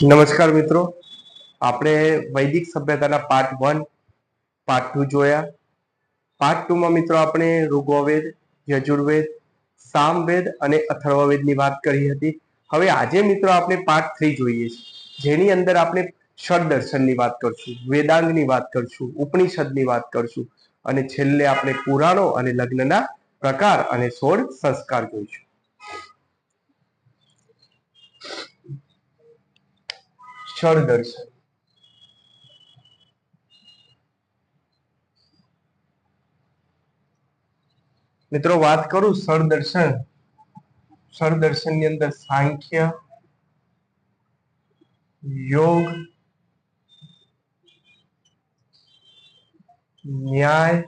નમસ્કાર મિત્રો. આપણે વૈદિક સભ્યતાના પાર્ટ વન પાર્ટ ટુ જોયા. પાર્ટ ટુ માં મિત્રો આપણે ઋગ્વેદ, યજુર્વેદ, સામવેદ અને અથર્વવેદની વાત કરી હતી. હવે આજે મિત્રો આપણે પાર્ટ થ્રી જોઈએ છે. જેની અંદર આપણે ષડ દર્શનની વાત કરશું વેદાંગની વાત કરશું, ઉપનિષદની વાત કરશું અને છેલ્લે આપણે પુરાણો અને લગ્નના પ્રકાર અને સોળ સંસ્કાર જોઈશું. ક્ષળ દર્શન મિત્રો વાત કરું ક્ષળ દર્શન ક્ષળ દર્શનની અંદર સાંખ્ય, યોગ, ન્યાય,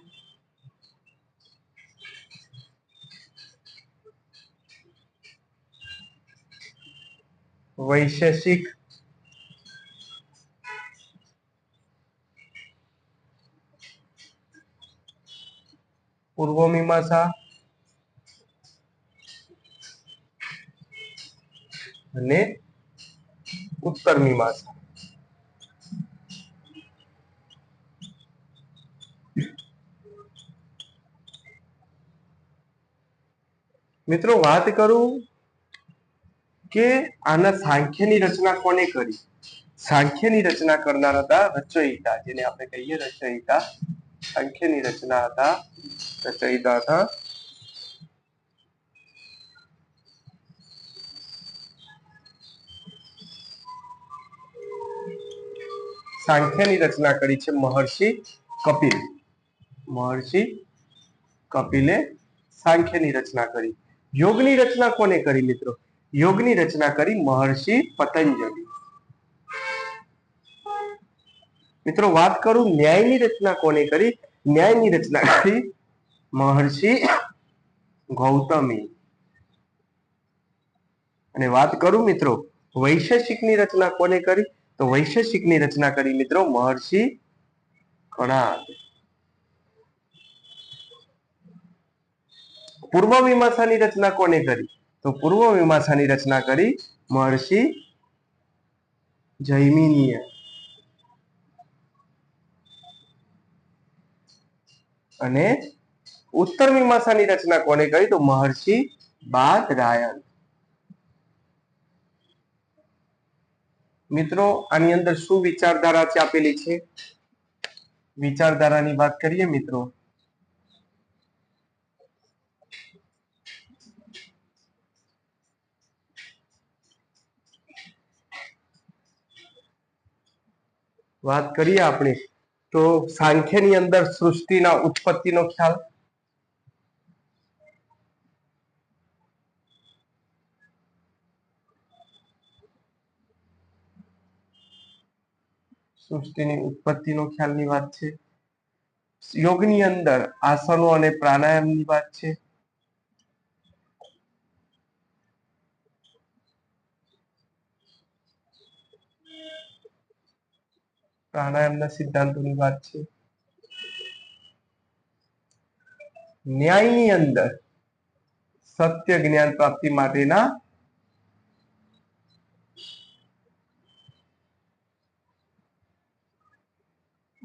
વૈશેષિક પૂર્વ મીમાંસા. અને ઉત્તર મીમાંસા. મિત્રો, વાત કરું કે આના સાંખ્યની રચના કોને કરી? સાંખ્યની રચના કરનાર હતા રચયિતા, જેને આપણે કહીએ રચયિતા. સાંખ્યની રચના હતા રચયિતા હતા સાંખ્યની રચના કરી છે મહર્ષિ કપિલ મહર્ષિ કપિલે સાંખ્યની રચના કરી યોગની રચના કોને કરી મિત્રો યોગની રચના કરી મહર્ષિ પતંજલિ મિત્રો વાત કરું ન્યાયની રચના કોને કરી ન્યાયની રચના કરી મહર્ષિ ગૌતમી. અને વાત કરું મિત્રો, વૈશેષિકની રચના કોને કરી? તો વૈશેષિકની રચના કરી મિત્રો મહર્ષિ કણાદ. પૂર્વ મીમાંસાની રચના કોને કરી? તો પૂર્વ મીમાંસાની રચના કરી મહર્ષિ જૈમિનીય અને ઉત્તર મીમાંસાની રચના કોને કરી? તો મહર્ષિ બાદરાયણ. મિત્રો, આની અંદર શું વિચારધારા છે આપેલી છે? વિચારધારાની વાત કરીએ મિત્રો. વાત કરીએ આપણે, તો સાંખ્યની અંદર સૃષ્ટિના ઉત્પત્તિનો ખ્યાલ. સૃષ્ટિની ઉત્પત્તિનો ખ્યાલની વાત છે. યોગની અંદર આસનો અને પ્રાણાયામની વાત છે. પ્રાણાયામના સિદ્ધાંતોની વાત છે. ન્યાયની અંદર સત્ય જ્ઞાન પ્રાપ્તિ માટેના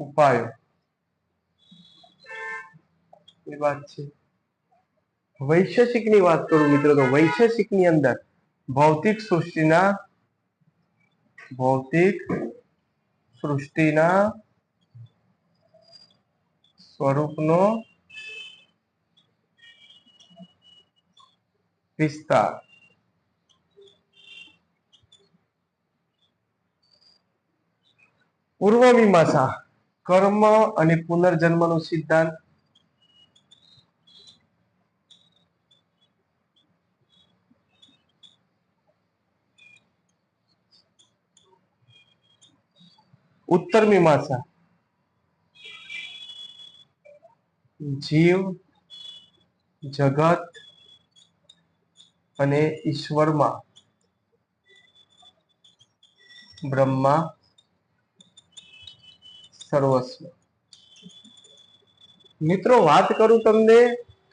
ઉપાયો. એ વાત છે. વૈશેષિકની વાત કરું મિત્રો તો વૈશેષિકની અંદર ભૌતિક સૃષ્ટિના ભૌતિક સૃષ્ટિના સ્વરૂપનો વિસ્તાર. પૂર્વ મીમાંસા. કર્મ અને પુનર્જન્મનો સિદ્ધાંત. ઉત્તર મીમાંસા જીવ જગત અને ઈશ્વરમાં. બ્રહ્મા સર્વસ્વ. મિત્રો, વાત કરું તમને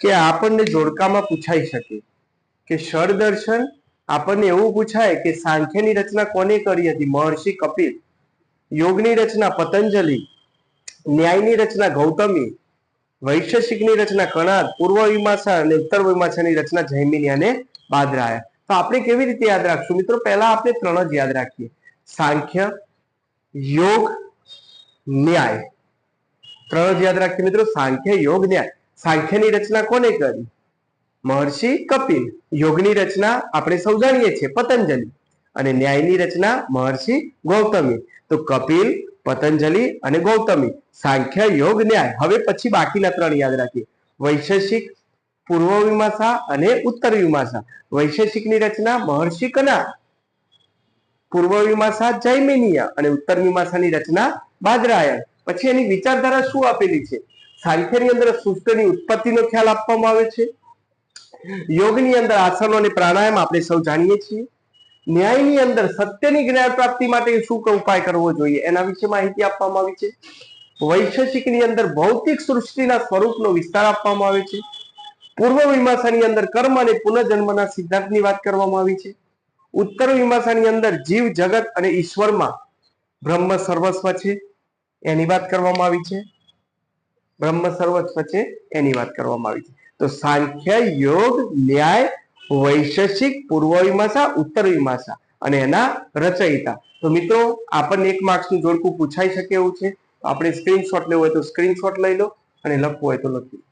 કે આપણને જોડકામાં પૂછાઈ શકે કે ષડ દર્શન આપણને એવું પૂછાય કે સાંખ્યની રચના કોને કરી હતી? મહર્ષિ કપિલ, યોગની રચના પતંજલિ, ન્યાયની રચના ગૌતમી વૈશેષિકની રચના કણાદ, પૂર્વ વિમાસા અને ઉત્તર વિમાસાની રચના જૈમિની અને બાદરાયા. તો આપણે કેવી રીતે યાદ રાખશું? મિત્રો, પહેલા આપણે ત્રણ જ યાદ રાખીએ. સાંખ્ય, યોગ ન્યાય. ત્રણ જ યાદ રાખીએ મિત્રો, સાંખ્ય યોગ ન્યાય. સાંખ્યની રચના કોને કરી? મહર્ષિ કપિલ. યોગની રચના આપણે સૌ જાણીએ છીએ, પતંજલિ. અને ન્યાયની રચના મહર્ષિ ગૌતમી. તો કપિલ, પતંજલિ અને ગૌતમી. સાંખ્ય યોગ ન્યાય. હવે પછી બાકીના ત્રણ યાદ રાખીએ. વૈશેષિક પૂર્વ વિમાસા અને ઉત્તર વિમાસા વૈશેષિકની રચના મહર્ષિ કના. પૂર્વ વિમાસા જૈમિનીય અને ઉત્તર વિમાસાની રચના બાદરાયણ પછી એની વિચારધારા શું આપેલી છે? સાંખ્યની અંદર સૃષ્ટિની ઉત્પત્તિનો ખ્યાલ આપવામાં આવે છે. યોગની અંદર આસનો અને પ્રાણાયામ આપણે સૌ જાણીએ છીએ. ન્યાયની અંદર સત્યની જ્ઞાન પ્રાપ્તિ માટે શું ઉપાય કરવો જોઈએ એના વિશે માહિતી આપવામાં આવી છે. વૈશેષિકની અંદર ભૌતિક સૃષ્ટિના સ્વરૂપનો વિસ્તાર આપવામાં આવે છે. પૂર્વ વિમાસાની અંદર કર્મ અને પુનર્જન્મના સિદ્ધાંતની વાત કરવામાં આવી છે. ઉત્તર વિમાસાની અંદર જીવ, જગત અને ઈશ્વરમાં બ્રહ્મ સર્વસ્વ છે. એની વાત કરવામાં આવી છે? બ્રહ્મ સર્વસ્વ છે, એની વાત કરવામાં આવી છે. તો સાંખ્ય યોગ ન્યાય વૈશેષિક પૂર્વ વિમાસા ઉત્તર વિમાસા અને એના રચયિતા. તો મિત્રો, આપણને એક માર્ક્સનું જોડકું પૂછાઈ શકે એવું છે. આપણે સ્ક્રીનશોટ લેવું હોય તો સ્ક્રીનશોટ લઈ લો અને લખવું હોય તો લખી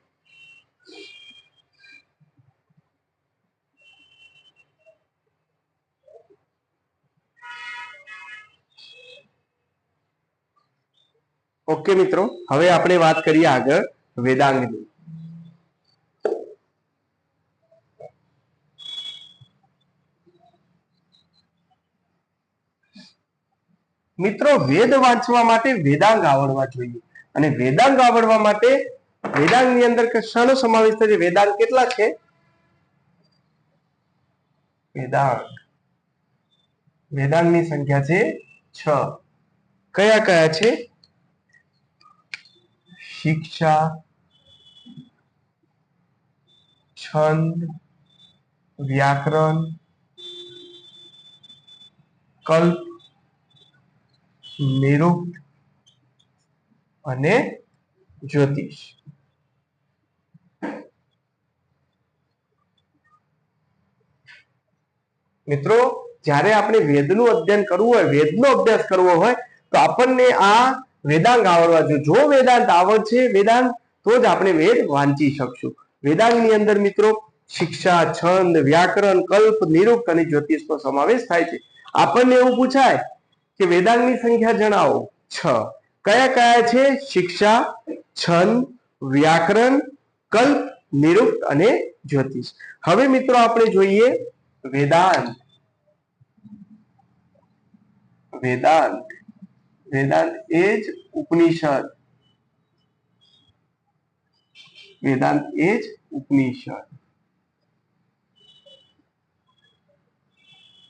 ઓકે મિત્રો, હવે આપણે વાત કરીએ આગળ વેદાંગની. મિત્રો, વેદ વાંચવા માટે વેદાંગ આવડવા જોઈએ. અને વેદાંગ આવડવા માટે વેદાંગની અંદર શાનો સમાવેશ છે. વેદાંગ કેટલા છે? વેદાંગ. વેદાંગની સંખ્યા છે છ. કયા કયા છે? શિક્ષા, છંદ, વ્યાકરણ, કલ્પ, નિરુક્ત અને જ્યોતિષ. મિત્રો, જ્યારે આપણે વેદનું અધ્યયન કરવું હોય, વેદનો અભ્યાસ કરવો હોય, તો આપણને આ વેદાંગ આવડવા જોઈએ. જો વેદાંત આવડશે, વેદાંત, તો જ આપણે વેદ વાંચી શકશું. વેદાંગની અંદર મિત્રો, શિક્ષા, છંદ, વ્યાકરણ, કલ્પ નિરુક્ત અને જ્યોતિષનો સમાવેશ થાય છે. આપણને એવું પૂછાય કે વેદાંગની સંખ્યા જણાવો. છ. કયા કયા છે? શિક્ષા, છંદ, વ્યાકરણ, કલ્પ નિરુક્ત અને જ્યોતિષ. હવે મિત્રો આપણે જોઈએ વેદાંત. વેદાંત. વેદાંત એ જ ઉપનિષદ. વેદાંત એ જ ઉપનિષદ.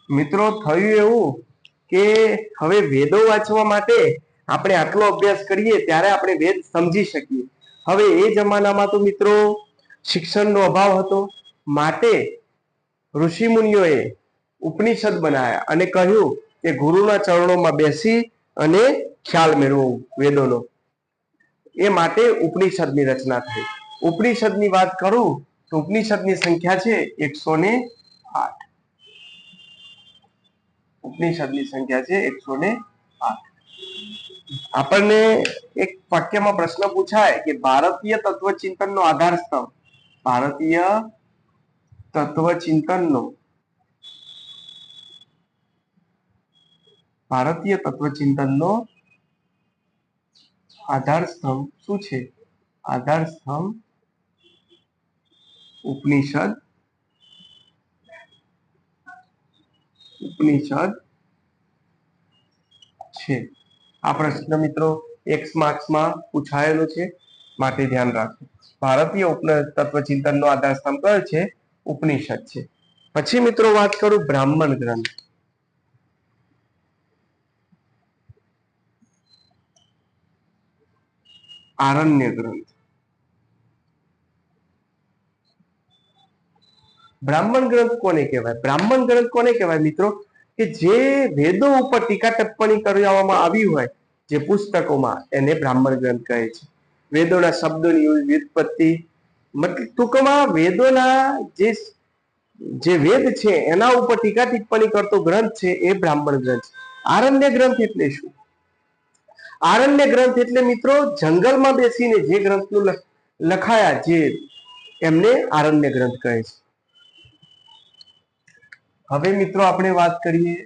મિત્રો, થયું એવું કે હવે વેદો વાંચવા માટે આપણે આટલો અભ્યાસ કરીએ ત્યારે આપણે વેદ સમજી શકીએ. હવે એ જમાનામાં તો મિત્રો શિક્ષણનો અભાવ હતો. માટે ઋષિ મુનિઓએ ઉપનિષદ બનાવ્યા અને કહ્યું કે ગુરુના ચરણોમાં બેસી અને ખ્યાલ મેળવો વેદોનો. એ માટે ઉપનિષદની રચના થઈ. ઉપનિષદની વાત કરું તો ઉપનિષદની સંખ્યા છે એકસો ને આઠ. ઉપનિષદની સંખ્યા છે એકસો ને આઠ. આપણને એક વાક્યમાં પ્રશ્ન પૂછાય કે ભારતીય તત્વચિંતનનો આધાર સ્તંભ ભારતીય તત્વચિંતનનો ભારતીય તત્વચિંતનનો આધાર સ્તંભ શું છે? આધાર સ્તંભ ઉપનિષદ ઉપનિષદ છે. આ પ્રશ્ન મિત્રો એક્સ માર્ક્સમાં પૂછાયેલો છે. માટે ધ્યાન રાખો. ભારતીય ઉપન તત્વચિંતનનો આધાર સ્તંભ કયો છે? ઉપનિષદ છે. પછી મિત્રો વાત કરું બ્રાહ્મણ ગ્રંથ. આરણ્ય ગ્રંથ. બ્રાહ્મણ ગ્રંથ કોને કહેવાય? બ્રાહ્મણ ગ્રંથ કોને કહેવાય મિત્રો? કે જે વેદો ઉપર ટીકા ટિપ્પણી કરવામાં આવી હોય, જે પુસ્તકોમાં એને બ્રાહ્મણ ગ્રંથ કહે છે. વેદોના શબ્દોની વ્યુત્પત્તિ, મતલબ ટૂંકમાં વેદોના જે જે વેદ છે, એના ઉપર ટીકા ટિપ્પણી કરતો ગ્રંથ છે, એ બ્રાહ્મણ ગ્રંથ આરણ્ય ગ્રંથ એટલે શું? આરણ્ય ગ્રંથ એટલે મિત્રો જંગલમાં બેસીને જે ગ્રંથનું લખાયા જે એમને આરણ્ય ગ્રંથ કહે છે. હવે મિત્રો આપણે વાત કરીએ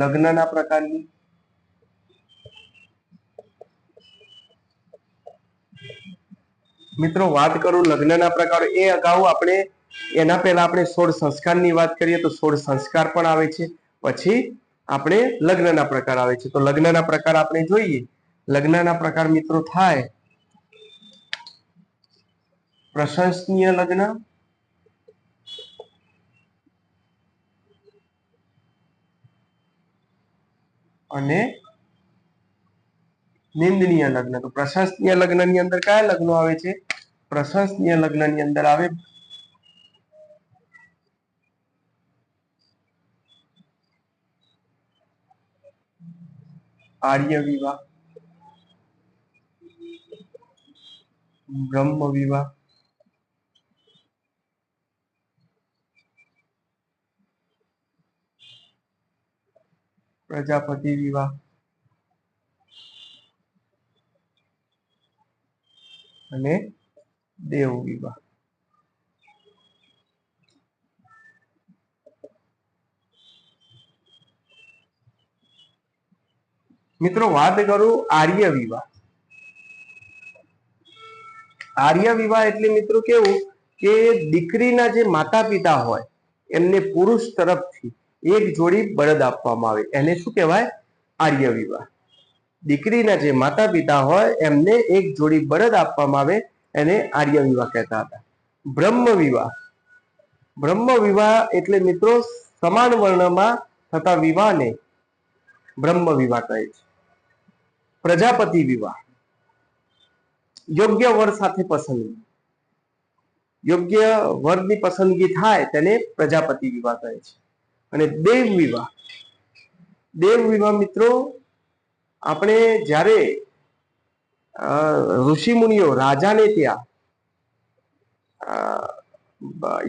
લગ્નના પ્રકારની. મિત્રો વાત કરું લગ્નના પ્રકારો, એ અગાઉ આપણે એના પહેલા આપણે સોળ સંસ્કારની વાત કરીએ તો સોળ સંસ્કાર પણ આવે છે. પછી આપણે લગ્નના પ્રકાર આવે છે. તો લગ્નના પ્રકાર આપણે જોઈએ. લગ્નના પ્રકાર મિત્રો થાય. પ્રશંસનીય લગ્ન. અને નિંદનીય લગ્ન. તો પ્રશંસનીય લગ્નની અંદર કયા લગ્નો આવે છે? પ્રશંસનીય લગ્નની અંદર આવે આર્ય વિવાહ બ્રહ્મ વિવાહ પ્રજાપતિ વિવાહ અને દેવ વિવાહ. મિત્રો, વાત કરું આર્ય વિવાહ. આર્ય વિવાહ એટલે મિત્રો કેવું કે દીકરીના જે માતા પિતા હોય, એમને પુરુષ તરફથી એક જોડી બળદ આપવામાં આવે. એને શું કહેવાય? આર્ય વિવાહ. દીકરીના જે માતા પિતા હોય, એમને એક જોડી બળદ આપવામાં આવે, એને આર્ય વિવાહ કહેતા હતા. બ્રહ્મ વિવાહ. બ્રહ્મ વિવાહ એટલે મિત્રો, સમાન વર્ણમાં થતા વિવાહને બ્રહ્મ વિવાહ કહે છે. પ્રજાપતિ વિવાહ. યોગ્ય વર સાથે પસંદગી. યોગ્ય વરની પસંદગી થાય તેને પ્રજાપતિ વિવાહ કહે છે. અને દેવ વિવાહ. દેવ વિવાહ મિત્રો, આપણે જ્યારે ઋષિમુનિઓ ઋષિ રાજાને ત્યાં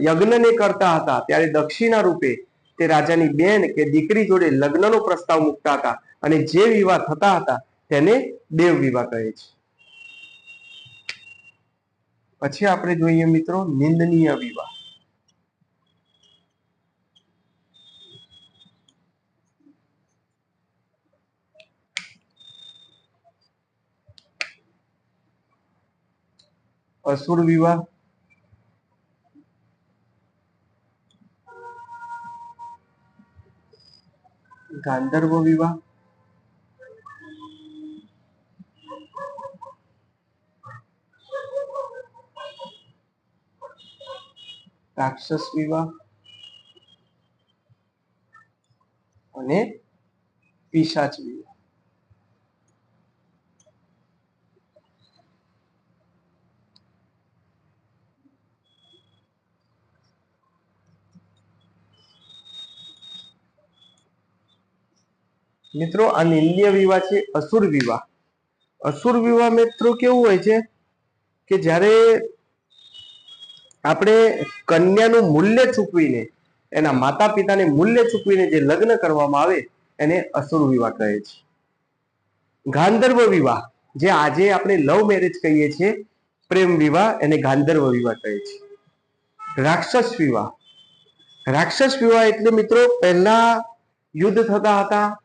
યજ્ઞને કરતા હતા, ત્યારે દક્ષિણા રૂપે તે રાજાની બેન કે દીકરી જોડે લગ્નનો પ્રસ્તાવ મૂકતા હતા અને જે વિવાહ થતા હતા તેને દેવ વિવાહ કહે છે. પછી આપણે જોઈએ મિત્રો નિંદનીય વિવાહ. અસુર વિવાહ. ગાંધર્વ વિવાહ. રાક્ષસ વિવાહ અને પિશાચ વિવાહ. મિત્રો, આ નિલ્ય વિવાહ છે અસુર વિવાહ. અસુર વિવાહ મિત્રો કેવું હોય છે? કે જ્યારે આપણે કન્યાનું મૂલ્ય ચૂકવીને એના માતા પિતાને મૂલ્ય ચૂકવીને જે લગ્ન કરવામાં આવે, એને અસુર વિવાહ કહે છે. ગાંધર્વ વિવાહ, જે આજે આપણે લવ મેરેજ કહીએ છીએ, પ્રેમ વિવાહ એને ગાંધર્વ વિવાહ કહે છે. રાક્ષસ વિવાહ રાક્ષસ વિવાહ એટલે મિત્રો પહેલા યુદ્ધ થતા હતા,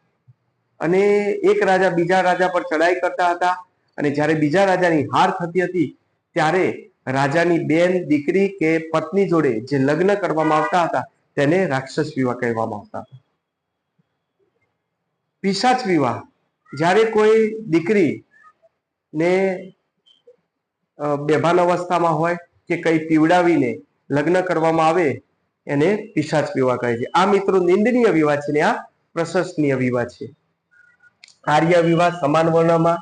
અને એક રાજા બીજા રાજા પર ચડાઈ કરતા હતા, અને જ્યારે બીજા રાજાની હાર થતી હતી, ત્યારે રાજાની બેન દીકરી કે પત્ની જોડે જે લગ્ન કરવામાં આવતા હતા, તેને રાક્ષસ વિવાહ કહેવામાં આવતા હતા. પિશાચ વિવાહ. જ્યારે કોઈ દીકરી ને બેભાન અવસ્થામાં હોય કે કઈ પીવડાવીને લગ્ન કરવામાં આવે, એને પિશાચ વિવાહ કહે છે. આ મિત્રો નિંદનીય વિવાહ છે ને, આ પ્રશંસનીય વિવાહ છે. આર્ય વિવાહ સમાન વર્ણમાં,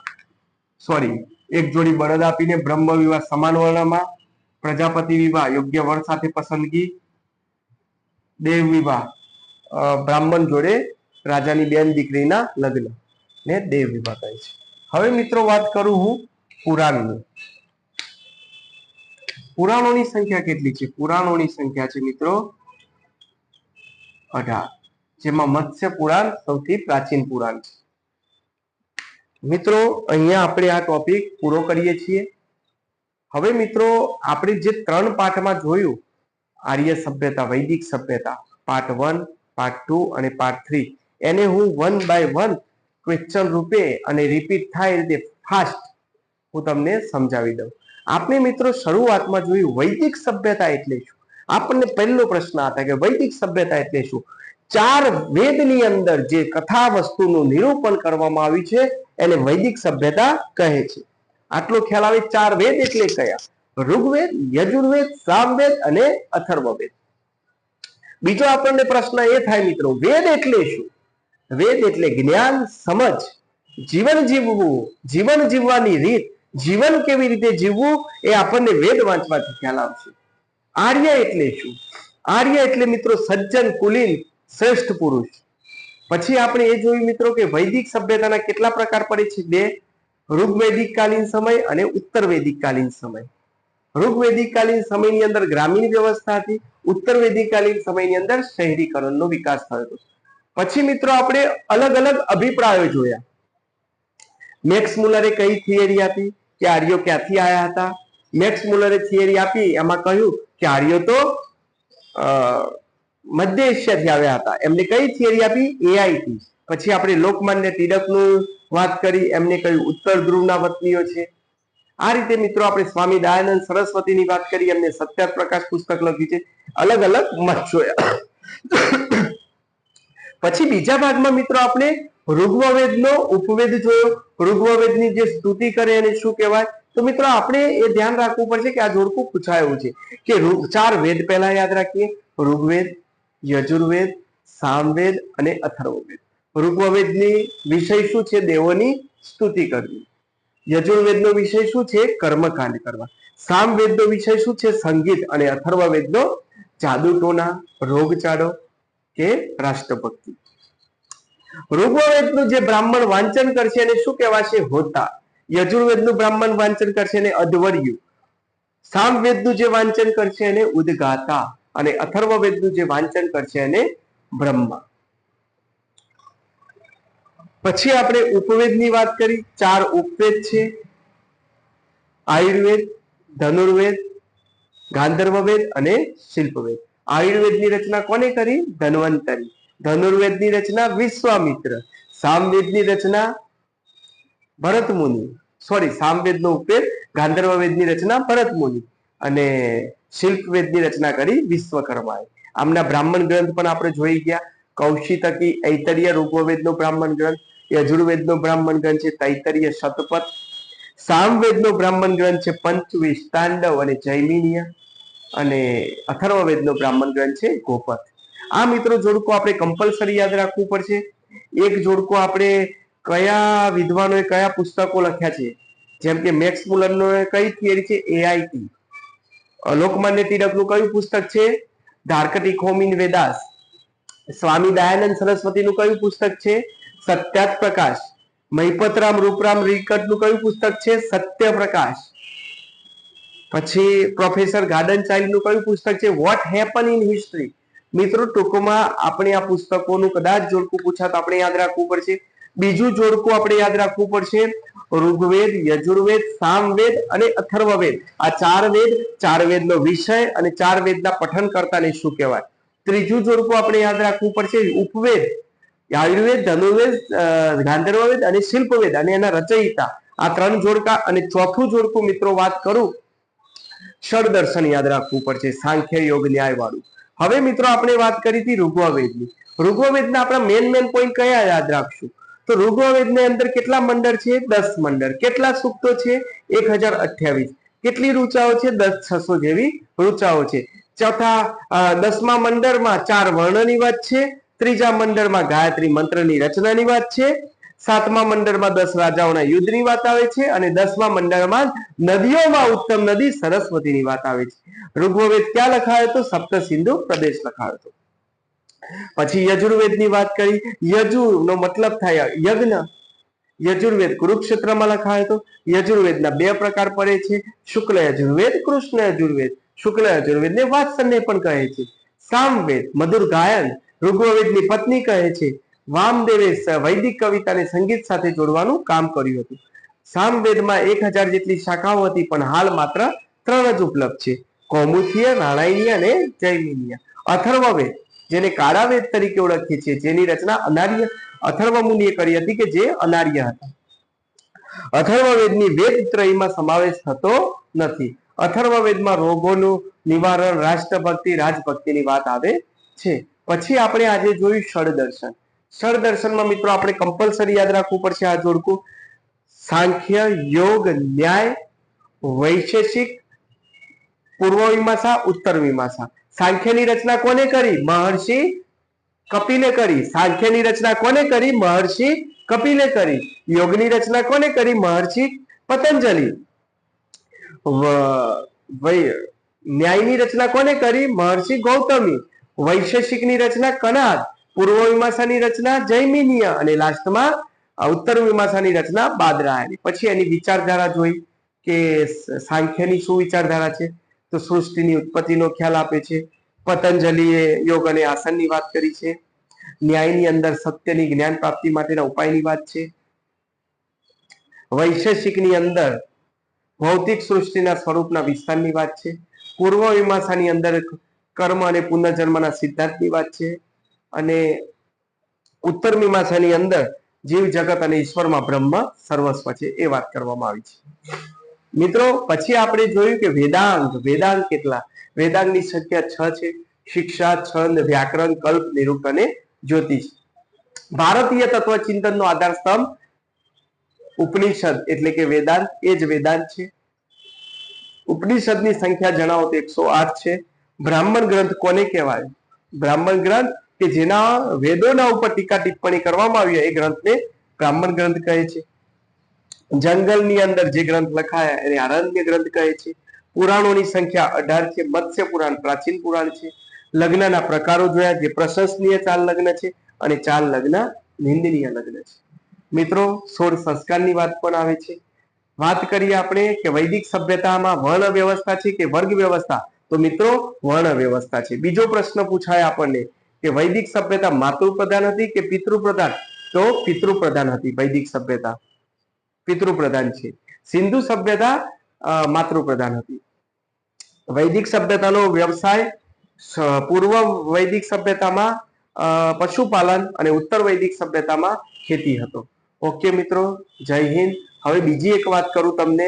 સોરી એક જોડી બળદ આપીને બ્રહ્મ વિવાહ સમાન વર્ણમાં પ્રજાપતિ વિવાહ, યોગ્ય વર સાથે પસંદગી. દેવ વિવાહ બ્રાહ્મણ જોડે રાજાની બેન દીકરીના લગ્ન ને દેવ વિવાહ કહે છે. હવે મિત્રો વાત કરું હું પુરાણની. પુરાણોની સંખ્યા કેટલી છે? પુરાણોની સંખ્યા છે મિત્રો અઢાર, જેમાં મત્સ્ય પુરાણ સૌથી પ્રાચીન પુરાણ છે. મિત્રો, અહીંયા આપણે આ ટોપિક પૂરો કરીએ છીએ. હવે મિત્રો, આપણે જે ત્રણ પાઠમાં જોયું, આર્ય સભ્યતા, વૈદિક સભ્યતા પાર્ટ વન પાર્ટ ટુ અને પાર્ટ થ્રી એને હું વન બાય વન ક્વેશ્ચન રૂપે અને રિપીટ થાય રીતે ફાસ્ટ હું તમને સમજાવી દઉં. આપણે મિત્રો શરૂઆતમાં જોયું વૈદિક સભ્યતા એટલે શું? આપણને પહેલો પ્રશ્ન હતા કે વૈદિક સભ્યતા એટલે શું? ચાર વેદની અંદર જે કથા વસ્તુનું નિરૂપણ કરવામાં આવ્યું છે એને વૈદિક સભ્યતા કહે છે. આટલો ખ્યાલ આવે ચાર વેદ એટલે કયા? ઋગ્વેદ, યજુર્વેદ, સામવેદ અને અથર્વવેદ. બીજો આપણને પ્રશ્ન એ થાય મિત્રો, વેદ એટલે શું? વેદ એટલે જ્ઞાન, સમજ. જીવન જીવવું, જીવન જીવવાની રીત, જીવન કેવી રીતે જીવવું એ આપણને વેદ વાંચવાથી ખ્યાલ આવશે. આર્ય એટલે શું? આર્ય એટલે મિત્રો સજ્જન, કુલીન, શ્રેષ્ઠ પુરુષ. પછી આપણે એ જોયું મિત્રો કે વૈદિક સભ્યતાના કેટલા પ્રકાર પડે છે? બે ઋગ્વેદિક કાલીન સમય અને ઉત્તર વૈદિક કાલીન સમય. ઋગ્વેદિક કાલીન સમયની અંદર ગ્રામીણ વ્યવસ્થા હતી ઉત્તર વૈદિક કાલીન સમયની અંદર શહેરીકરણનો વિકાસ થયો હતો. પછી મિત્રો આપણે અલગ અલગ અભિપ્રાયો જોયા. મેક્સ મુલરે કઈ થિયરી આપી કે આર્યો ક્યાંથી આવ્યા હતા? મેક્સ મુલરે થિયરી આપી, એમાં કહ્યું કે આર્યો તો મધ્ય એશિયાથી આવ્યા હતા. એમને કઈ થિયરી આપી? એઆઈથી પછી આપણે લોકમાન્ય ટિળકનું વાત કરી. એમને કહ્યું ઉત્તર ધ્રુવના વતનીઓ છે. આ રીતે મિત્રો આપણે સ્વામી દયાનંદ સરસ્વતીની વાત કરી. એમને સત્યાર પ્રકાશ પુસ્તક લખ્યું છે. અલગ અલગ મત જોયા. પછી બીજા ભાગમાં મિત્રો આપણે ઋગ્વવેદનો ઉપવેદ જોયો. ઋગ્વવેદની જે સ્તુતિ કરે એને શું કહેવાય? તો મિત્રો આપણે એ ધ્યાન રાખવું પડશે કે આ જોડકું પૂછાયું છે. કે ચાર વેદ પહેલા યાદ રાખીએ. ઋગ્વેદ યજુર્વેદ, સામવેદ અને અથર્વવેદ. ઋગ્વવેદની વિષય શું છે? દેવોની સ્તુતિ કરવી. યજુર્વેદનો વિષય શું છે? કર્મકાંડ કરવા. સામવેદનો વિષય શું છે? સંગીત અને અથર્વવેદનો જાદુ ટોના રોગચાળો કે રાષ્ટ્રભક્તિ. ઋગ્વવેદનું જે બ્રાહ્મણ વાંચન કરશે એને શું કહેવાશે? હોતા. યજુર્વેદનું બ્રાહ્મણ વાંચન કરશે એને અધવર્યું. સામવેદનું જે વાંચન કરશે એને ઉદગાતા. અને અથર્વવેદનું જે વાંચન કરશે એને બ્રહ્મા. પછી આપણે ઉપવેદની વાત કરી. ચાર ઉપવેદ છે. આયુર્વેદ, ધનુર્વેદ, ગાંધર્વવેદ અને શિલ્પવેદ. આયુર્વેદની રચના કોને કરી? ધન્વંતરી ધનુર્વેદની રચના વિશ્વામિત્ર. સામવેદની રચના ભરત મુનિ. સોરી સામવેદનો ઉપવેદ, ગાંધર્વવેદની રચના ભરત મુનિ. અને શિલ્પવેદની રચના કરી વિશ્વકર્માએ. આમના બ્રાહ્મણ ગ્રંથ પણ આપણે જોઈ ગયા. કૌશિતકી ઐતરીય ઋગ્વેદનો બ્રાહ્મણ ગ્રંથ યજુર્વેદનો બ્રાહ્મણ ગ્રંથ છે, તૈતરીય શતપથ. સામવેદનો બ્રાહ્મણ ગ્રંથ છે, પંચવીસ તાંડવ અને જૈમિનીય. અને અથર્વવેદનો બ્રાહ્મણ ગ્રંથ છે, ગોપથ. આ મિત્રો જોડકો આપણે કમ્પલસરી યાદ રાખવું પડશે. એક જોડકો આપણે કયા વિદ્વાનોએ કયા પુસ્તકો લખ્યા છે? જેમ કે મેક્સ મુલરનો કઈ થિયરી છે? એઆઈટી લોકમાન્ય તિલકનું કયું પુસ્તક છે? ધારકટી ખોમીન વેદાસ. સ્વામી દયાનંદ સરસ્વતીનું કયું પુસ્તક છે? સત્યાત પ્રકાશ. મહિપતરામ રૂપરામ રીકટનું કયું પુસ્તક છે? સત્ય પ્રકાશ પછી પ્રોફેસર ગાર્ડન ચાઇલ્ડનું કયું પુસ્તક છે? What happen in history. મિત્રો, ટૂંકમાં આપણે આ પુસ્તકોનું કદાચ જોડકું પૂછાત આપણે યાદ રાખવું પડશે. બીજું જોડકું આપણે યાદ રાખવું પડશે. ઋગ્વેદ, યજુર્વેદ, સામવેદ અને અથર્વવેદ. આ ચાર વેદ ચાર વેદનો વિષય અને ચાર વેદના પઠન કરતાને શું કહેવાય? ત્રીજું જોડકું આપણે યાદ રાખવું પડશે, ઉપવેદ. આયુર્વેદ, ધનુર્વેદ ગાંધર્વવેદ અને શિલ્પવેદ અને એના રચયિતા. આ ત્રણ જોડકા અને ચોથું જોડકું મિત્રો વાત કરું ષડ દર્શન યાદ રાખવું પડશે, સાંખ્ય યોગ ન્યાય વાળું હવે મિત્રો આપણે વાત કરી હતી ઋગ્વવેદની ઋગ્વવેદના આપણા મેન મેન પોઈન્ટ કયા યાદ રાખશું? તો ઋગ્વેદની અંદર કેટલા મંડળ છે? દસ મંડળ. કેટલા સૂક્તો છે? એક કેટલી રૂચાઓ છે? દસ છસો જેવી રૂચાઓ છે. ચોથા દસમા મંડળમાં ચાર વર્ણની વાત છે. ત્રીજા મંડળમાં ગાયત્રી મંત્રની રચનાની વાત છે. સાતમા મંડળમાં દસ રાજાઓના યુદ્ધની વાત આવે છે અને દસમા મંડળમાં નદીઓમાં ઉત્તમ નદી સરસ્વતીની વાત આવે છે. ઋગ્વેદ ક્યાં લખાયો હતો? સપ્ત પ્રદેશ લખાયો હતો. પછી યજુર્વેદની વાત કરી. યજુ નો મતલબ થાય યજ્ઞ. યજુર્વેદ કુરુક્ષેત્રમાં લખાયો હતો. યજુર્વેદના બે પ્રકાર પડે છે. શુક્લ યજુર્વેદ, કૃષ્ણ યજુર્વેદ. શુક્લ યજુર્વેદને વાત્સલ્ય પણ કહે છે. સામવેદ, મધુર ગાયન, ઋગ્વેદની પત્ની કહે છે. વામદેવે વૈદિક કવિતાને સંગીત સાથે જોડવાનું કામ કર્યું હતું. સામવેદમાં એક હજાર જેટલી શાખાઓ હતી, પણ હાલ માત્ર ત્રણ જ ઉપલબ્ધ છે. કૌમુખીય નાણાયણીય અને જૈમિનીય. અથર્વવેદ જેને કાળા વેદ તરીકે ઓળખીએ છીએ, જેની રચના અનાર્ય અથર્વ મુનિએ કરી હતી કે જે અનાર્ય હતા. અથર્વવેદની વેદ ત્રયમાં સમાવેશ થતો નથી. અથર્વવેદમાં રોગોનું નિવારણ, રાષ્ટ્રભક્તિ, રાજભક્તિની વાત આવે છે. પછી આપણે આજે જોયું ષડદર્શન. ષડદર્શનમાં મિત્રો આપણે કમ્પલસરી યાદ રાખવું પડશે આ જોડકું. સાંખ્ય, યોગ, ન્યાય, વૈશેષિક, પૂર્વ મીમાંસા, ઉત્તર મીમાંસા. સાંખ્યની રચના કોને કરી? મહર્ષિ કપિલે કરી. સાંખ્યની રચના કોને કરી? મહર્ષિ કપિલે કરી. યોગની રચના કોને કરી? મહર્ષિ પતંજલિ. ન્યાયની રચના કોને કરી? મહર્ષિ ગૌતમી. વૈશેષિકની રચના કનાદ પૂર્વ મીમાંસાની રચના જૈમિનીય. અને લાસ્ટમાં ઉત્તર મીમાંસાની રચના બાદરાયણી. પછી એની વિચારધારા જોઈ કે સાંખ્યની શું વિચારધારા છે? તો સૃષ્ટિની ઉત્પત્તિનો ખ્યાલ આપે છે. પતંજલિએ યોગ અને આસનની વાત કરી છે. ન્યાયની અંદર સત્યની જ્ઞાન પ્રાપ્તિ માટેના ઉપાયની વાત છે. વૈશેષિકની અંદર ભૌતિક સૃષ્ટિના સ્વરૂપના વિસ્તારની વાત છે. પૂર્વ મીમાંસાની અંદર કર્મ અને પુનર્જન્મના સિદ્ધાંતની વાત છે. અને ઉત્તર મીમાંસાની અંદર જીવ, જગત અને ઈશ્વરમાં બ્રહ્મ, સર્વસ્વ છે એ વાત કરવામાં આવી છે. મિત્રો, પછી આપણે જોયું કે વેદાંત વેદાંત કેટલા? વેદાંતની સંખ્યા છ છે. શિક્ષા, છંદ, વ્યાકરણ, કલ્પ નિરૂક્ત અને જ્યોતિષ. ભારતીય તત્વચિંતનનો આધાર સ્તંભ ઉપનિષદ, એટલે કે વેદાંત, એ જ વેદાંત છે. ઉપનિષદની સંખ્યા જણાવો તો એકસો આઠ છે. બ્રાહ્મણ ગ્રંથ કોને કહેવાય? બ્રાહ્મણ ગ્રંથ કે જેના વેદોના ઉપર ટીકા ટિપ્પણી કરવામાં આવી એ ગ્રંથને બ્રાહ્મણ ગ્રંથ કહે છે. જંગલની અંદર જે ગ્રંથ લખાયા એને આરણ્ય ગ્રંથ કહે છે. પુરાણોની સંખ્યા અઢાર છે. મત્સ્ય પુરાણ, પ્રાચીન પુરાણ છે. લગ્નના પ્રકારો જોયા જે પ્રશંસનીય ચાલ લગ્ન છે અને ચાલ લગ્ન નિંદનીય લગ્ન છે. મિત્રો, સોળ સંસ્કારની વાત પણ આવે છે. વાત કરીએ આપણે કે વૈદિક સભ્યતામાં વર્ણ વ્યવસ્થા છે કે વર્ગ વ્યવસ્થા? તો મિત્રો, વર્ણ વ્યવસ્થા છે. બીજો પ્રશ્ન પૂછાય આપણને કે વૈદિક સભ્યતા માતૃ પ્રધાન હતી કે પિતૃ પ્રધાન તો પિતૃ પ્રધાન હતી વૈદિક સભ્યતા. પિતૃ પ્રધાન છે. સિંધુ સભ્યતા માતૃપ્રધાન હતી. વૈદિક સભ્યતાનો વ્યવસાય પૂર્વ વૈદિક સભ્યતામાં પશુપાલન અને ઉત્તર વૈદિક સભ્યતામાં ખેતી હતો. ઓકે મિત્રો, જય હિન્દ. હવે બીજી એક વાત કરું તમને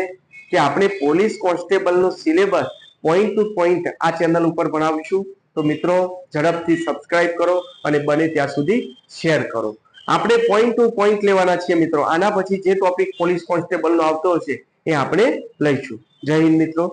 કે આપણે પોલીસ કોન્સ્ટેબલનો સિલેબસ પોઈન્ટ ટુ પોઈન્ટ આ ચેનલ ઉપર ભણાવીશું. તો મિત્રો, ઝડપથી સબસ્ક્રાઇબ કરો અને બને ત્યાં સુધી શેર કરો. આપણે પોઈન્ટ ટુ પોઈન્ટ લેવાના છીએ મિત્રો. આના પછી જે ટોપિક પોલીસ કોન્સ્ટેબલનો આવતો હશે, એ આપણે લઈશું. જય હિન્દ મિત્રો.